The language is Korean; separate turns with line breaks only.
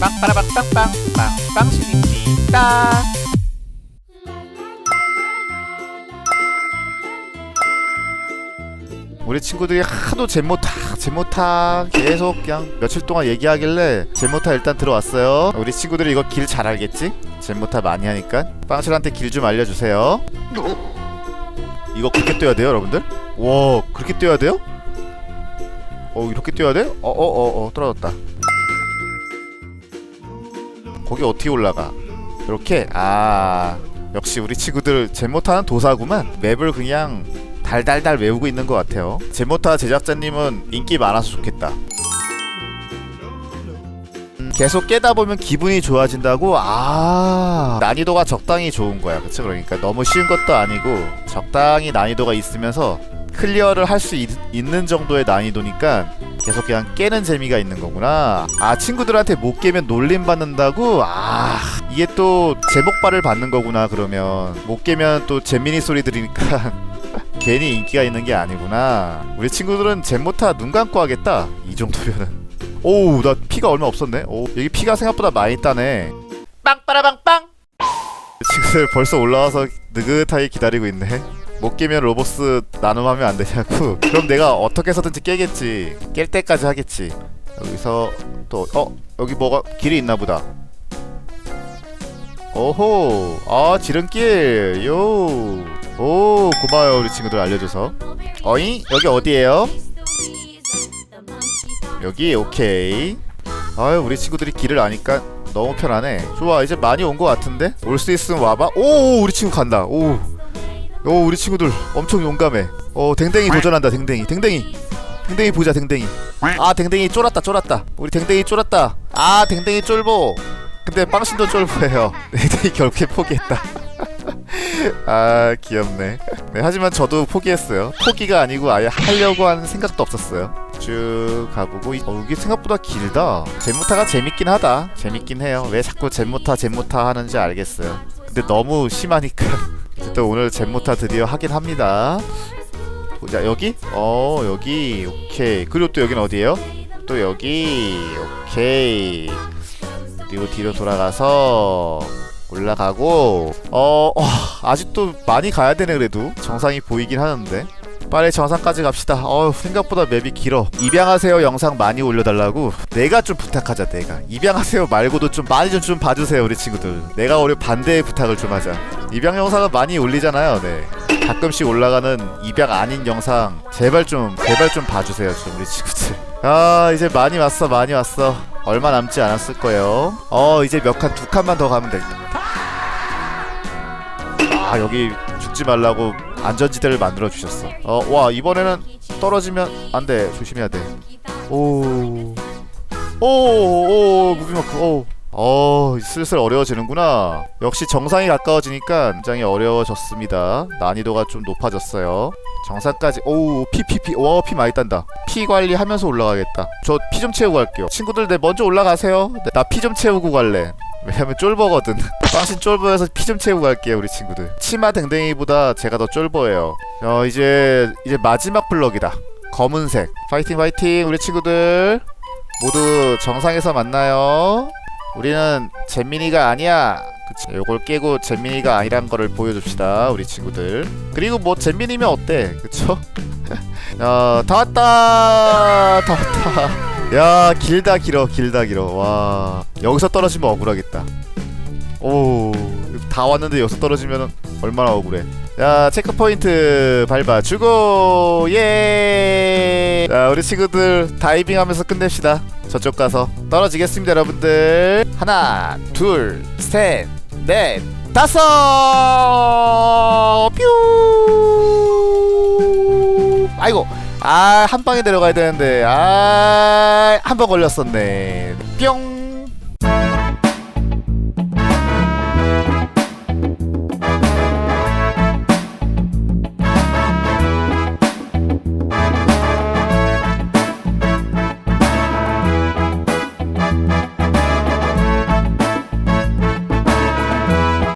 빵빠라빵 빵빵 빵빵신입니다 우리 친구들이 하도 제모타 제모타 계속 그냥 며칠 동안 얘기하길래 제모타 일단 들어왔어요 우리 친구들이 이거 길 잘 알겠지? 제모타 많이 하니까 빵실한테 길 좀 알려주세요 이거 그렇게 뛰어야 돼요 여러분들? 와 그렇게 뛰어야 돼요? 어 이렇게 뛰어야 돼? 어어어어 어, 떨어졌다 거기 어떻게 올라가? 이렇게 아 역시 우리 친구들 제모타는 도사구만. 맵을 그냥 달달달 외우고 있는 것 같아요. 제모타 제작자님은 인기 많아서 좋겠다. 음, 계속 깨다 보면 기분이 좋아진다고? 아 난이도가 적당히 좋은 거야. 그쵸? 그러니까 너무 쉬운 것도 아니고 적당히 난이도가 있으면서 클리어를 할 수 있는 정도의 난이도니까 계속 그냥 깨는 재미가 있는 거구나. 아 친구들한테 못 깨면 놀림 받는다고? 아 이게 또 제목발을 받는 거구나 그러면. 못 깨면 또 재민이 소리 들으니까. 괜히 인기가 있는 게 아니구나. 우리 친구들은 잼모타 눈 감고 하겠다 이 정도면은. 오우 나 피가 얼마 없었네. 오 여기 피가 생각보다 많이 따네. 빵빠라빵빵! 친구들 벌써 올라와서 느긋하게 기다리고 있네 못 깨면 로보스 나눔하면 안 되냐고. 그럼 내가 어떻게 해서든지 깨겠지. 깰 때까지 하겠지. 여기서 또 어? 여기 뭐가 길이 있나 보다. 오호! 아 지름길! 요오 고마워요 우리 친구들 알려줘서. 어이? 여기 어디에요? 여기 오케이. 아유 우리 친구들이 길을 아니까 너무 편하네. 좋아 이제 많이 온 것 같은데? 올 수 있으면 와봐. 오 우리 친구 간다. 오 오 우리 친구들 엄청 용감해. 어 댕댕이 도전한다 댕댕이. 댕댕이. 댕댕이 보자 댕댕이. 아 댕댕이 쫄았다 쫄았다. 우리 댕댕이 쫄았다. 아 댕댕이 쫄보. 근데 빵신도 쫄보예요. 댕댕이 결국에 포기했다. 아 귀엽네. 네, 하지만 저도 포기했어요. 포기가 아니고 아예 하려고 하는 생각도 없었어요. 쭉 가보고 어, 이게 생각보다 길다. 젠모타가 재밌긴 하다. 재밌긴 해요. 왜 자꾸 젠모타 젠모타 하는지 알겠어요. 근데 너무 심하니까 또 오늘 젠모타 드디어 하긴 합니다. 보자 여기? 어 여기. 오케이. 그리고 또 여기는 어디예요? 또 여기. 오케이. 그리고 뒤로 돌아가서 올라가고. 어, 어 아직도 많이 가야 되네 그래도. 정상이 보이긴 하는데 빨리 정상까지 갑시다. 어 생각보다 맵이 길어. 입양하세요. 영상 많이 올려달라고. 내가 좀 부탁하자 내가. 입양하세요 말고도 좀 많이 좀, 좀 봐주세요 우리 친구들. 내가 우리 반대의 부탁을 좀 하자. 입양 영상은 많이 올리잖아요 네. 가끔씩 올라가는 입양 아닌 영상 제발 좀 제발 좀 봐주세요 좀 우리 친구들. 아 이제 많이 왔어 많이 왔어. 얼마 남지 않았을 거예요. 어 이제 몇 칸 두 칸만 더 가면 될아 여기 죽지 말라고 안전지대를 만들어 주셨어. 어, 와 이번에는 떨어지면 안 돼. 조심해야 돼. 오, 오, 오, 무비마크. 오. 어, 슬슬 어려워지는구나. 역시 정상이 가까워지니까 굉장히 어려워졌습니다. 난이도가 좀 높아졌어요. 정상까지 오, 피, 피, 피. 와, 피 많이 딴다. 피 관리하면서 올라가겠다. 저 피 좀 채우고 갈게요. 친구들, 네 먼저 올라가세요. 네, 나피 좀 채우고 갈래. 왜냐면 쫄버거든. 빵신 쫄버여서 피 좀 채우고 갈게요 우리 친구들. 치마 댕댕이보다 제가 더 쫄버예요. 어 이제 이제 마지막 블럭이다. 검은색. 파이팅 파이팅 우리 친구들. 모두 정상에서 만나요. 우리는 잼민이가 아니야. 그치? 요걸 깨고 잼민이가 아니란 거를 보여줍시다 우리 친구들. 그리고 뭐 잼민이면 어때? 그쵸? 야다 왔다! 다 왔다 야 길다 길어 길다 길어. 와 여기서 떨어지면 억울하겠다. 오 다 왔는데 여기서 떨어지면 얼마나 억울해. 야 체크포인트 밟아 주고 예자 우리 친구들 다이빙하면서 끝냅시다. 저쪽 가서 떨어지겠습니다 여러분들. 하나 둘셋넷 다섯! 뾰! 아이고 아, 한 방에 내려가야 되는데. 아, 한 번 걸렸었네. 뿅.